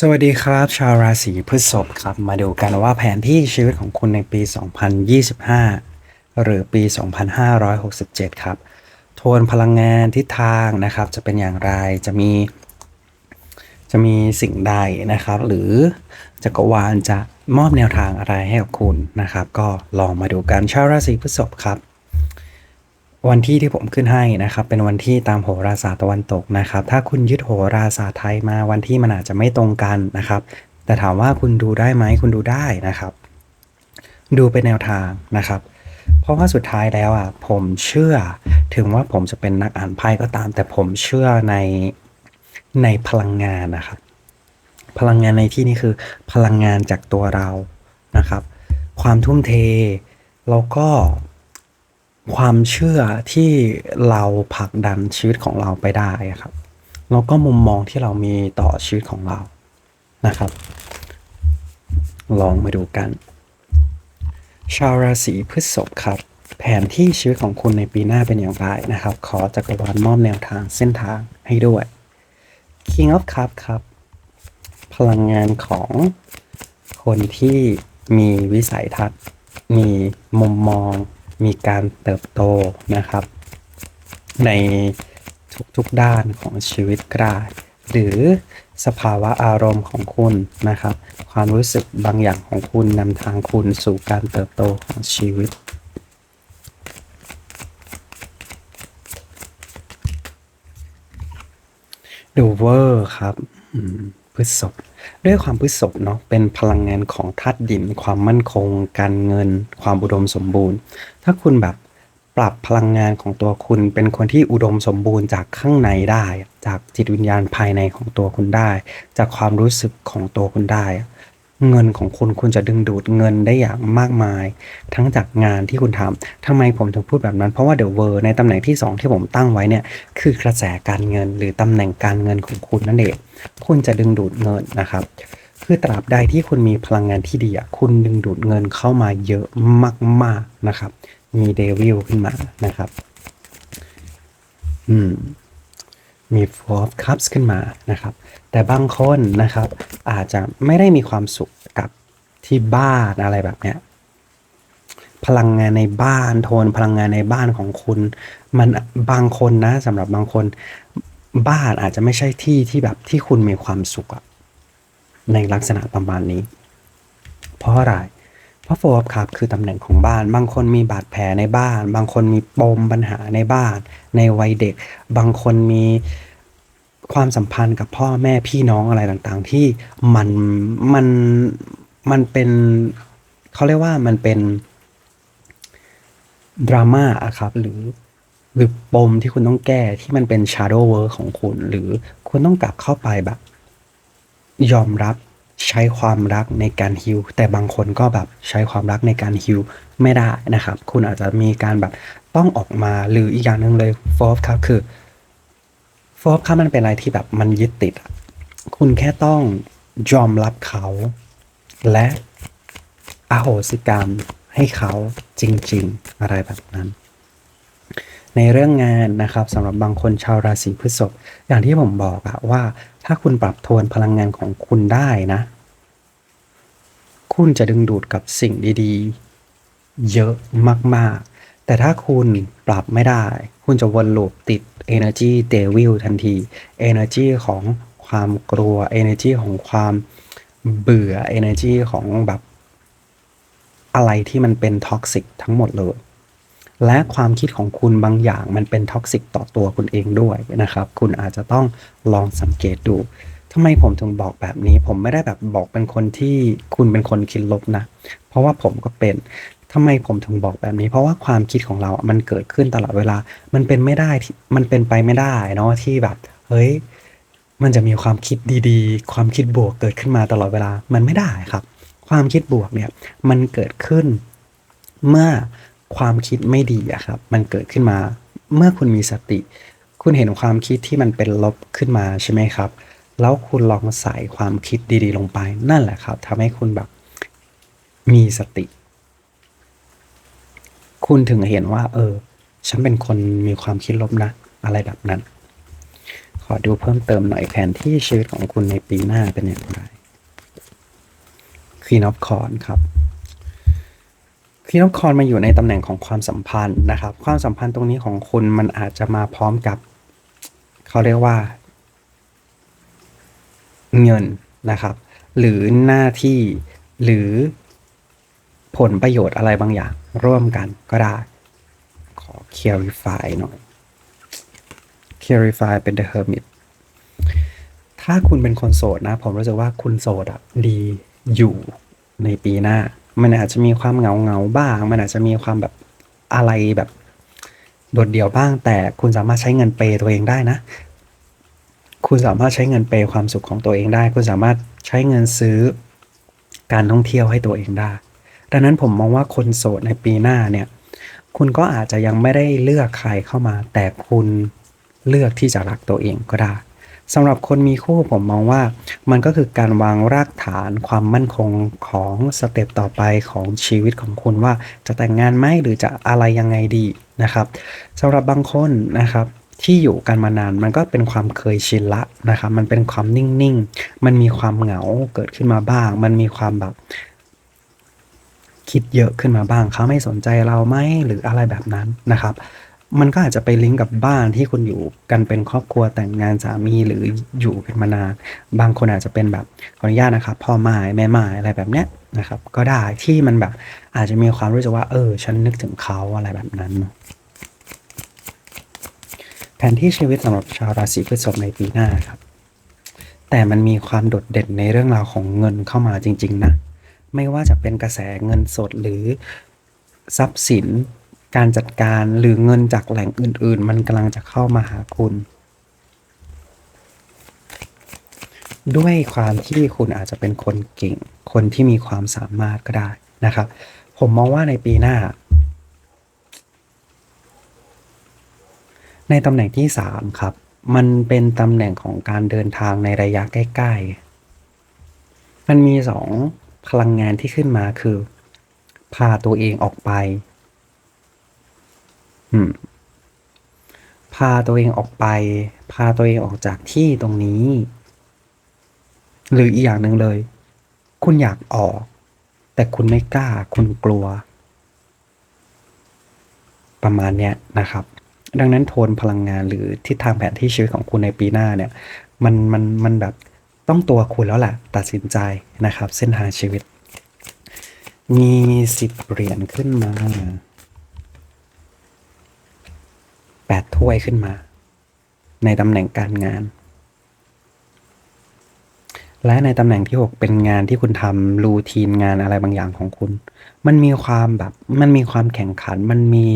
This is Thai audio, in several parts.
สวัสดีครับ ชาวราศีพฤษภครับ มาดูกันว่าแผนที่ชีวิตของคุณในปี 2025 หรือปี 2567 ครับ โทนพลังงานทิศทางนะครับ จะเป็นอย่างไรจะมี จะมีสิ่งใดนะครับ หรือจักรวาลจะมอบแนวทางอะไรให้กับคุณนะครับ ก็ลองมาดูกันชาวราศีพฤษภครับ วันที่ที่ผมขึ้นให้นะครับ เป็นวันที่ตามโหราศาสตร์ตะวันตกนะครับ ถ้าคุณยึดโหราศาสตร์ไทยมาวันที่มันอาจจะไม่ตรงกันนะครับ แต่ถามว่าคุณดูได้ไหมคุณดูได้นะครับ ดูเป็นแนวทางนะครับ เพราะว่าสุดท้ายแล้วอะผมเชื่อถึงว่าผมจะเป็นนักอ่านไพ่ก็ตาม แต่ผมเชื่อในในพลังงานนะครับ พลังงานในที่นี้คือพลังงานจากตัวเรานะครับ ความทุ่มเทแล้วก็ ความเชื่อที่เราผลักดันชีวิตของเราไปได้ครับ แล้วก็มุมมองที่เรามีต่อชีวิตของเรานะครับ ลองมาดูกัน ชาวราศีพฤษภครับ แผนที่ชีวิตของคุณในปีหน้าเป็นอย่างไรนะครับ ขอจักรวาลมอบแนวทางเส้นทางให้ด้วย King of Cup ครับ พลังงานของคนที่มีวิสัยทัศน์ มีมุมมอง มีการเติบโตนะครับ ในทุกๆด้านของชีวิตก็ได้หรือสภาวะอารมณ์ของคุณนะครับ ความรู้สึกบางอย่างของคุณนำทางคุณสู่การเติบโตของชีวิต ดูเวอร์ครับพฤษภ ด้วยความพฤษภเนาะเป็นพลังงานของธาตุดิน ความมั่นคง การเงิน ความอุดมสมบูรณ์ ถ้าคุณแบบปรับพลังงานของตัวคุณเป็นคนที่อุดมสมบูรณ์จากข้างในได้ จากจิตวิญญาณภายในของตัวคุณได้ จากความรู้สึกของตัวคุณได้ เงินของคุณคุณจะดึงดูดเงินได้อย่างมากมาย ทั้งจากงานที่คุณทำทำไมผมถึงพูดแบบนั้น เพราะว่าเด e เวอร์ในตำแหน่งที่ 2 ที่ผมตั้งไว้เนี่ยคือกระแสการเงิน หรือตำแหน่งการเงินของคุณนั่นเองคุณจะดึงดูดเงินนะครับ คือตราบใดที่คุณมีพลังงานที่ดีคุณดึงดูดเงินเข้ามาเยอะมาก ๆนะครับ มีเดวิลขึ้นมานะครับ อืม มี Four of Cups ขึ้นมานะครับ แต่บางคนนะครับอาจจะไม่ได้มีความสุขกับที่บ้านอะไรแบบเนี้ยพลังงานในบ้านโทนพลังงานในบ้านของคุณ มันบางคนนะสำหรับบางคนบ้านอาจจะไม่ใช่ที่ที่แบบที่คุณมีความสุขอะในลักษณะประมาณนี้ เพราะอะไร เพราะโฟร์ครับคือตำแหน่งของบ้าน บางคนมีบาดแผลในบ้าน บางคนมีปมปัญหาในบ้าน ในวัยเด็ก บางคนมีความสัมพันธ์กับพ่อแม่พี่น้องอะไรต่างๆ ที่มันมันมันเป็นเขาเรียกว่ามันเป็นดราม่าอะครับ หรือหรือปมที่คุณต้องแก้ที่มันเป็น shadow work ของคุณ หรือคุณต้องกลับเข้าไปแบบ ยอมรับ ใช้ความรักในการฮิวแต่บางคนก็แบบใช้ความรักในการฮิวไม่ได้นะครับ คุณอาจจะมีการแบบต้องออกมาหรืออีกอย่างหนึ่งเลยฟอฟครับคือฟอฟครับมันเป็นอะไรที่แบบมันยึดติด คุณแค่ต้องยอมรับเขา และอโหสิกรรมให้เขาจริง ๆ อะไรแบบนั้น ในเรื่องงานนะครับสำหรับบางคนชาวราศีพฤษภอย่างที่ผมบอกอะว่า ถ้าคุณปรับโทนพลังงานของคุณได้นะ คุณจะดึงดูดกับสิ่งดีๆ เยอะมากๆ แต่ถ้าคุณปรับไม่ได้ คุณจะวนลูปติด Energy Devil ทันที Energy ของความกลัว Energy ของความเบื่อ Energy ของแบบอะไรที่มันเป็นท็อกซิกทั้งหมดเลย และความคิดของคุณบางอย่างมันเป็นท็อกซิกต่อตัวคุณเองด้วยนะครับ คุณอาจจะต้องลองสังเกตดูทำไมผมถึงบอกแบบนี้ ผมไม่ได้แบบบอกเป็นคนที่คุณเป็นคนคิดลบนะ เพราะว่าผมก็เป็นทำไมผมถึงบอกแบบนี้ เพราะว่าความคิดของเรา มันเกิดขึ้นตลอดเวลา มันเป็นไม่ได้ที่มันเป็นไปไม่ได้เนาะที่แบบ เฮ้ย มันจะมีความคิดดีๆ ความคิดบวกเกิดขึ้นมาตลอดเวลา มันไม่ได้ครับ ความคิดบวกเนี่ย มันเกิดขึ้นเมื่อ ความคิดไม่ดีอะครับ มันเกิดขึ้นมาเมื่อคุณมีสติ คุณเห็นความคิดที่มันเป็นลบขึ้นมาใช่ไหมครับ แล้วคุณลองใส่ความคิดดีๆ ลงไปนั่นแหละครับทำให้คุณแบบมีสติ คุณถึงเห็นว่า เออ ฉันเป็นคนมีความคิดลบนะ อะไรแบบนั้น ขอดูเพิ่มเติมหน่อยแผนที่ชีวิตของคุณในปีหน้าเป็นอย่างไร Queen of c o r n ครับ Queen of c o r n มาอยู่ในตำแหน่งของความสัมพันธ์นะครับ ความสัมพันธ์ตรงนี้ของคุณมันอาจจะมาพร้อมกับ เขาเรียกว่า เงินนะครับ หรือหน้าที่หรือผลประโยชน์อะไรบางอย่าง ร่วมกันก็ได้ ขอ clarify หน่อย clarify เป็น the hermit ถ้าคุณเป็นคนโสดนะ ผมรู้สึกว่าคุณโสดอะดีอยู่ในปีหน้า มันอาจจะมีความเหงาเหงาบ้าง มันอาจจะมีความแบบอะไรแบบโดดเดี่ยวบ้าง แต่คุณสามารถใช้เงินเปย์ตัวเองได้นะ คุณสามารถใช้เงินเปย์ความสุขของตัวเองได้ คุณสามารถใช้เงินซื้อการท่องเที่ยวให้ตัวเองได้ ดังนั้นผมมองว่าคนโสดในปีหน้าเนี่ย คุณก็อาจจะยังไม่ได้เลือกใครเข้ามา แต่คุณเลือกที่จะรักตัวเองก็ได้ สำหรับคนมีคู่ผมมองว่ามันก็คือการวางรากฐานความมั่นคงของสเต็ปต่อไปของชีวิตของคุณว่าจะแต่งงานไหมหรือจะอะไรยังไงดีนะครับสำหรับบางคนนะครับที่อยู่กันมานานมันก็เป็นความเคยชินละนะครับ มันเป็นความนิ่งๆ มันมีความเหงาเกิดขึ้นมาบ้าง มันมีความแบบ คิดเยอะขึ้นมาบ้างเขาไม่สนใจเราไหมหรืออะไรแบบนั้นนะครับ มันก็อาจจะไปลิงก์กับบ้านที่คุณอยู่กันเป็นครอบครัวแต่งงานสามีหรืออยู่กันมานานบางคนอาจจะเป็นแบบขออนุญาตนะครับพ่อไม้แม่ไม้อะไรแบบเนี้ยนะครับ ก็ได้ที่มันแบบอาจจะมีความรู้สึกว่า เออ ฉันนึกถึงเขาอะไรแบบนั้น แผนที่ชีวิตสำหรับชาวราศีพฤษภในปีหน้าครับ แต่มันมีความโดดเด่นในเรื่องราวของเงินเข้ามาจริง ๆ นะ ไม่ว่าจะเป็นกระแสเงินสดหรือทรัพย์สิน การจัดการหรือเงินจากแหล่งอื่น ๆ มันกำลังจะเข้ามาหาคุณ ด้วยความที่คุณอาจจะเป็นคนเก่ง คนที่มีความสามารถก็ได้นะครับ ผมมองว่าในปีหน้า ในตำแหน่งที่สามครับ มันเป็นตำแหน่งของการเดินทางในระยะใกล้ ๆ มันมีสองพลังงานที่ขึ้นมาคือ พาตัวเองออกไป พาตัวเองออกไป พาตัวเองออกจากที่ตรงนี้ หรืออีกอย่างหนึ่งเลย คุณอยากออก แต่คุณไม่กล้า คุณกลัว ประมาณเนี้ยนะครับ ดังนั้นโทนพลังงานหรือทิศทางแผนที่ชีวิตของคุณในปีหน้าเนี่ย มันมันมันแบบต้องตัวคุณแล้วแหละตัดสินใจนะครับ เส้นทางชีวิต มีสิบเหรียญขึ้นมา แปดถ้วยขึ้นมา ในตำแหน่งการงาน และในตำแหน่งที่ 6 เป็นงานที่คุณทำรูทีนงานอะไรบางอย่างของคุณ มันมีความแบบมันมีความแข่งขัน มันมี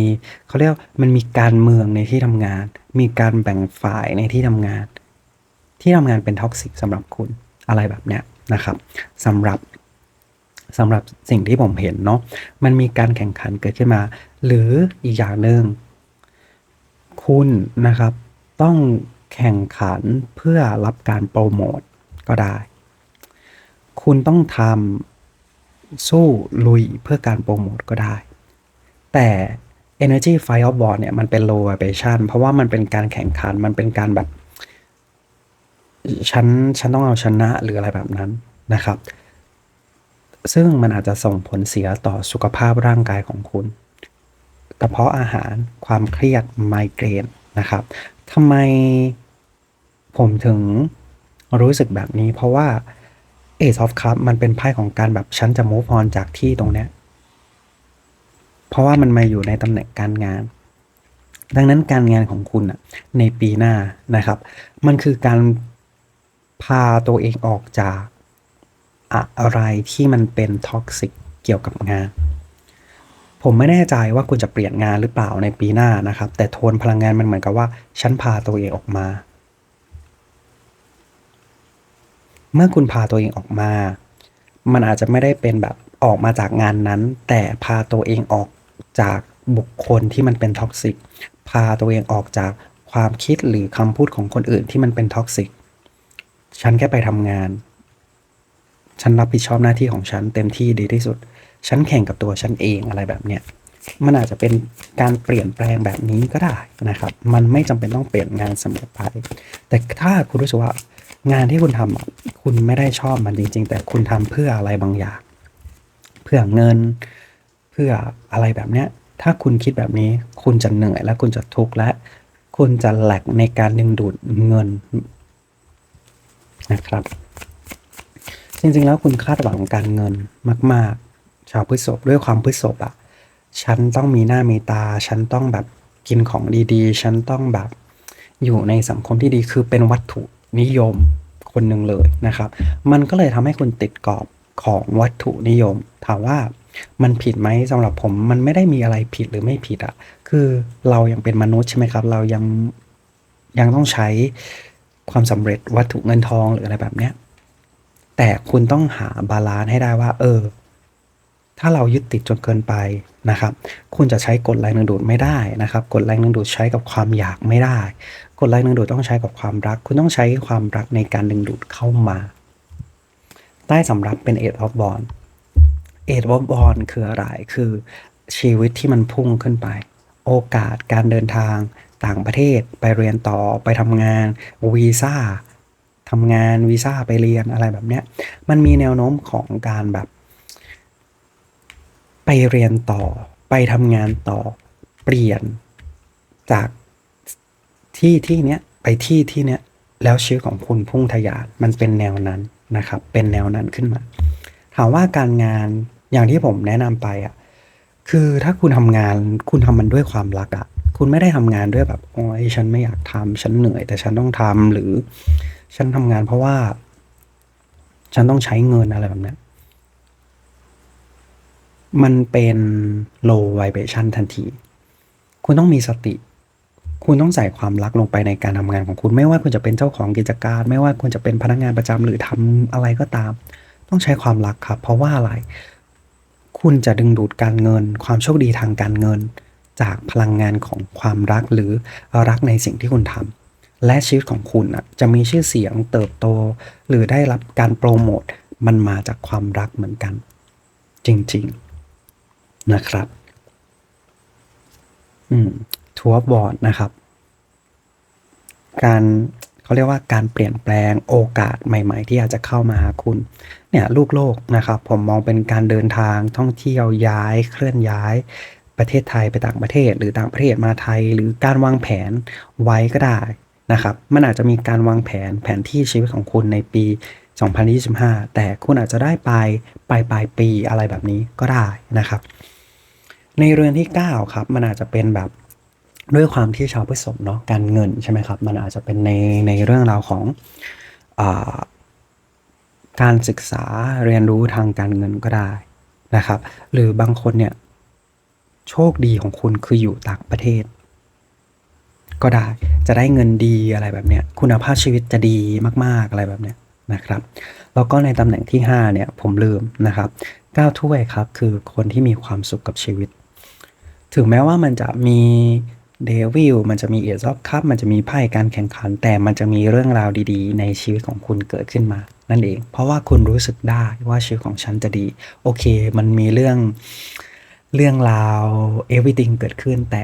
เขาเรียกมันมีการเมืองในที่ทำงาน มีการแบ่งฝ่ายในที่ทำงาน ที่ทำงานเป็นท็อกซิกสำหรับคุณอะไรแบบเนี้ยนะครับสำหรับสำหรับสิ่งที่ผมเห็นเนาะมันมีการแข่งขันเกิดขึ้นมา หรืออีกอย่างหนึ่ง คุณนะครับ ต้องแข่งขันเพื่อรับการโปรโมทก็ได้ คุณต้องทำสู้ลุยเพื่อการโปรโมทก็ได้ แต่ Energy Fire of War เนี่ยมันเป็น low vibration เพราะว่ามันเป็นการแข่งขันมันเป็นการแบบฉันฉันต้องเอาชนะหรืออะไรแบบนั้นนะครับ ซึ่งมันอาจจะส่งผลเสียต่อสุขภาพร่างกายของคุณ กระเพาะอาหารความเครียดไมเกรนนะครับทำไมผมถึงรู้สึกแบบนี้ เพราะว่า Ace of Cup มันเป็นไพ่ของการแบบฉันจะ move on จากที่ตรงเนี้ยเพราะว่ามันมาอยู่ในตำแหน่งการงาน ดังนั้นการงานของคุณอะในปีหน้านะครับ มันคือการพาตัวเองออกจากอะไรที่มันเป็นท็อกซิกเกี่ยวกับงาน ผมไม่แน่ใจว่าคุณจะเปลี่ยนงานหรือเปล่าในปีหน้านะครับ แต่โทนพลังงานมันเหมือนกับว่าฉันพาตัวเองออกมา เมื่อคุณพาตัวเองออกมา มันอาจจะไม่ได้เป็นแบบออกมาจากงานนั้น แต่พาตัวเองออกจากบุคคลที่มันเป็นท็อกซิกพาตัวเองออกจากความคิดหรือคำพูดของคนอื่นที่มันเป็นท็อกซิกฉันแค่ไปทำงาน ฉันรับผิดชอบหน้าที่ของฉันเต็มที่ดีที่สุด ฉันแข่งกับตัวฉันเองอะไรแบบเนี้ยมันอาจจะเป็นการเปลี่ยนแปลงแบบนี้ก็ได้นะครับ มันไม่จำเป็นต้องเปลี่ยนงานเสมอไป แต่ถ้าคุณรู้สึกว่างานที่คุณทำคุณไม่ได้ชอบมันจริง ๆ แต่คุณทำเพื่ออะไรบางอย่าง เพื่อเงิน เพื่ออะไรแบบเนี้ย ถ้าคุณคิดแบบนี้คุณจะเหนื่อยและคุณจะทุกข์และ คุณจะแหลกในการดึงดูดเงินนะครับ จริงๆแล้วคุณคาดหวังการเงินมาก ๆ ชาวพฤษภด้วยความพฤษภอะฉันต้องมีหน้ามีตา ฉันต้องแบบกินของดีๆ ฉันต้องแบบอยู่ในสังคมที่ดีคือเป็นวัตถุนิยมคนหนึ่งเลยนะครับ มันก็เลยทำให้คุณติดกรอบของวัตถุนิยม ถามว่ามันผิดไหมสำหรับผมมันไม่ได้มีอะไรผิดหรือไม่ผิดอะคือเรายังเป็นมนุษย์ใช่ไหมครับ เรายังยังต้องใช้ความสำเร็จวัตถุเงินทองหรืออะไรแบบเนี้ยแต่คุณต้องหาบาลานซ์ให้ได้ว่า เออ ถ้าเรายึดติดจนเกินไปนะครับ คุณจะใช้กฎแรงดึงดูดไม่ได้นะครับ กฎแรงดึงดูดใช้กับความอยากไม่ได้ กฎแรงดึงดูดต้องใช้กับความรัก คุณต้องใช้ความรักในการดึงดูดเข้ามา ใต้สำรับเป็น Eight of b o n d Eight of b o n d คืออะไร คือชีวิตที่มันพุ่งขึ้นไป โอกาสการเดินทางต่างประเทศไปเรียนต่อไปทำงานวีซ่าทำงานวีซ่าไปเรียนอะไรแบบเนี้ย มันมีแนวโน้มของการแบบ ไปเรียนต่อ ไปทำงานต่อ เปลี่ยนจากที่ที่เนี้ยไปที่ที่เนี้ยแล้วชีวิตของคุณพุ่งทะยานมันเป็นแนวนั้นนะครับ เป็นแนวนั้นขึ้นมา ถามว่าการงานอย่างที่ผมแนะนำไปอะคือถ้าคุณทำงานคุณทำมันด้วยความรักอะคุณไม่ได้ทำงานด้วยแบบโอ้ยฉันไม่อยากทำฉันเหนื่อย แต่ฉันต้องทำหรือ ฉันทำงานเพราะว่า ฉันต้องใช้เงินอะไรแบบนี้ มันเป็น low vibration ทันที คุณต้องมีสติ คุณต้องใส่ความรักลงไปในการทำงานของคุณ ไม่ว่าคุณจะเป็นเจ้าของกิจการ ไม่ว่าคุณจะเป็นพนักงานประจำหรือทำอะไรก็ตาม ต้องใช้ความรักครับ เพราะว่าอะไร คุณจะดึงดูดการเงิน ความโชคดีทางการเงิน จากพลังงานของความรักหรือรักในสิ่งที่คุณทำและชีวิตของคุณอะจะมีชื่อเสียงเติบโต หรือได้รับการโปรโมทมันมาจากความรักเหมือนกัน จริง ๆ นะครับ อืมทัวร์บอร์ดนะครับ การเขาเรียกว่าการเปลี่ยนแปลงโอกาสใหม่ ๆ ที่อาจจะเข้ามาหาคุณ เนี่ยลูกโลกนะครับ ผมมองเป็นการเดินทางท่องเที่ยวย้ายเคลื่อนย้ายประเทศไทยไปต่างประเทศ หรือต่างประเทศมาไทย หรือการวางแผนไว้ก็ได้นะครับ มันอาจจะมีการวางแผนแผนที่ชีวิตของคุณในปี 2025 แต่คุณอาจจะได้ไปปลายปลายปีอะไรแบบนี้ก็ได้นะครับ ในเรือนที่ 9 ครับ มันอาจจะเป็นแบบด้วยความที่ชาวพฤษภเนาะการเงินใช่ไหมครับ มันอาจจะเป็นในในเรื่องราวของอการศึกษาเรียนรู้ทางการเงินก็ได้นะครับ หรือบางคนเนี่ยโชคดีของคุณคืออยู่ต่างประเทศ ก็ได้จะได้เงินดีอะไรแบบเนี้ยคุณภาพชีวิตจะดีมาก ๆอะไรแบบเนี้ย นะครับแล้วก็ในตำแหน่งที่5เนี่ยผมลืมนะครับก้าวถ้วยครับคือคนที่มีความสุขกับชีวิต ถึงแม้ว่ามันจะมีเดวิลมันจะมีเอียร์ซอฟคัพมันจะมีไพ่การแข่งขัน แต่มันจะมีเรื่องราวดีๆ ในชีวิตของคุณเกิดขึ้นมา นั่นเอง เพราะว่าคุณรู้สึกได้ว่าชีวิตของฉันจะดี โอเค มันมีเรื่องเรื่องราว everything เกิดขึ้น แต่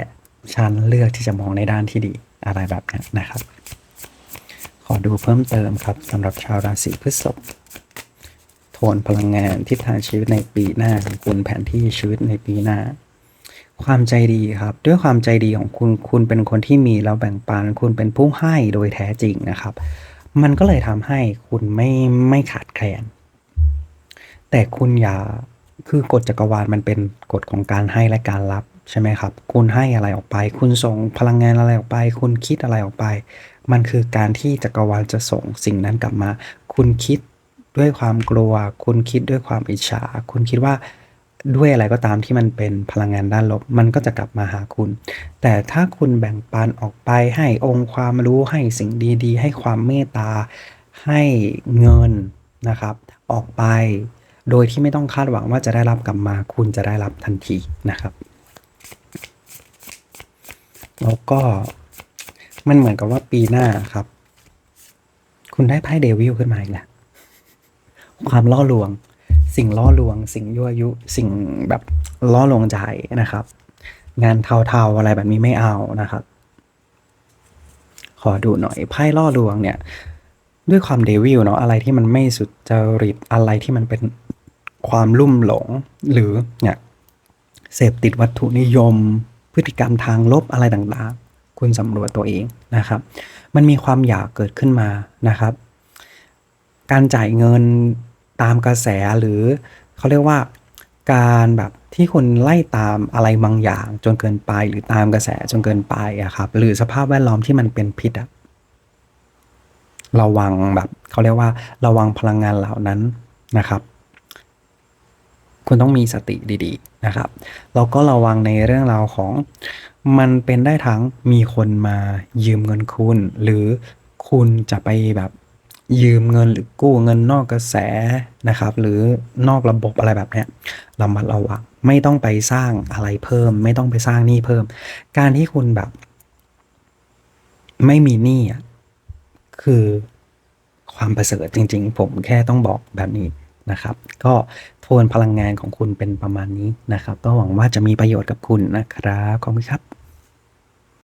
ฉันเลือกที่จะมองในด้านที่ดีอะไรแบบนี้นะครับ ขอดูเพิ่มเติมครับสำหรับชาวราศีพฤษภโทนพลังงานทิศทางชีวิตในปีหน้าของคุณแผนที่ชีวิตในปีหน้า ความใจดีครับ ด้วยความใจดีของคุณคุณเป็นคนที่มีแล้วแบ่งปันคุณเป็นผู้ให้โดยแท้จริงนะครับ มันก็เลยทำให้คุณไม่ไม่ขาดแคลนแต่คุณอย่าคือกฎจักรวาลมันเป็นกฎของการให้และการรับ ใช่ไหมครับ คุณให้อะไรออกไป คุณส่งพลังงานอะไรออกไป คุณคิดอะไรออกไป มันคือการที่จักรวาลจะส่งสิ่งนั้นกลับมา คุณคิดด้วยความกลัว คุณคิดด้วยความอิจฉา คุณคิดว่าด้วยอะไรก็ตามที่มันเป็นพลังงานด้านลบ มันก็จะกลับมาหาคุณ แต่ถ้าคุณแบ่งปันออกไปให้องค์ความรู้ให้สิ่งดีๆ ให้ความเมตตา ให้เงินนะครับ ออกไป โดยที่ไม่ต้องคาดหวังว่าจะได้รับกลับมา คุณจะได้รับทันทีนะครับ แล้วก็มันเหมือนกับว่าปีหน้าครับ คุณได้ไพ่เดวิลขึ้นมาอีกแล้วความล่อลวง สิ่งล่อลวง สิ่งยั่วยุ สิ่งแบบล่อลวงใจนะครับ งานเทาๆอะไรแบบนี้ไม่เอานะครับ ขอดูหน่อยไพ่ล่อลวงเนี่ย ด้วยความเดวิลเนาะอะไรที่มันไม่สุจริตอะไรที่มันเป็นความลุ่มหลงหรือเนี่ยเสพติดวัตถุนิยม พฤติกรรมทางลบอะไรต่างๆ คุณสำรวจตัวเองนะครับ มันมีความอยากเกิดขึ้นมานะครับ การจ่ายเงินตามกระแสหรือเขาเรียกว่าการแบบที่คุณไล่ตามอะไรบางอย่างจนเกินไป หรือตามกระแสจนเกินไปอะครับ หรือสภาพแวดล้อมที่มันเป็นพิษอะระวังแบบเขาเรียกว่าระวังพลังงานเหล่านั้นนะครับ คุณต้องมีสติดีๆนะครับแล้วก็ระวังในเรื่องราวของ มันเป็นได้ทั้งมีคนมายืมเงินคุณ หรือคุณจะไปแบบยืมเงินหรือกู้เงินนอกกระแสนะครับ หรือนอกระบบอะไรแบบนี้ระมัดระวังไม่ต้องไปสร้างอะไรเพิ่ม ไม่ต้องไปสร้างหนี้เพิ่ม การที่คุณแบบ ไม่มีหนี้อ่คือความประเสริฐจริง ๆ ผมแค่ต้องบอกแบบนี้นะครับ ก็ โทนพลังงานของคุณเป็นประมาณนี้นะครับ ก็หวังว่าจะมีประโยชน์กับคุณนะครับ ขอบคุณครับ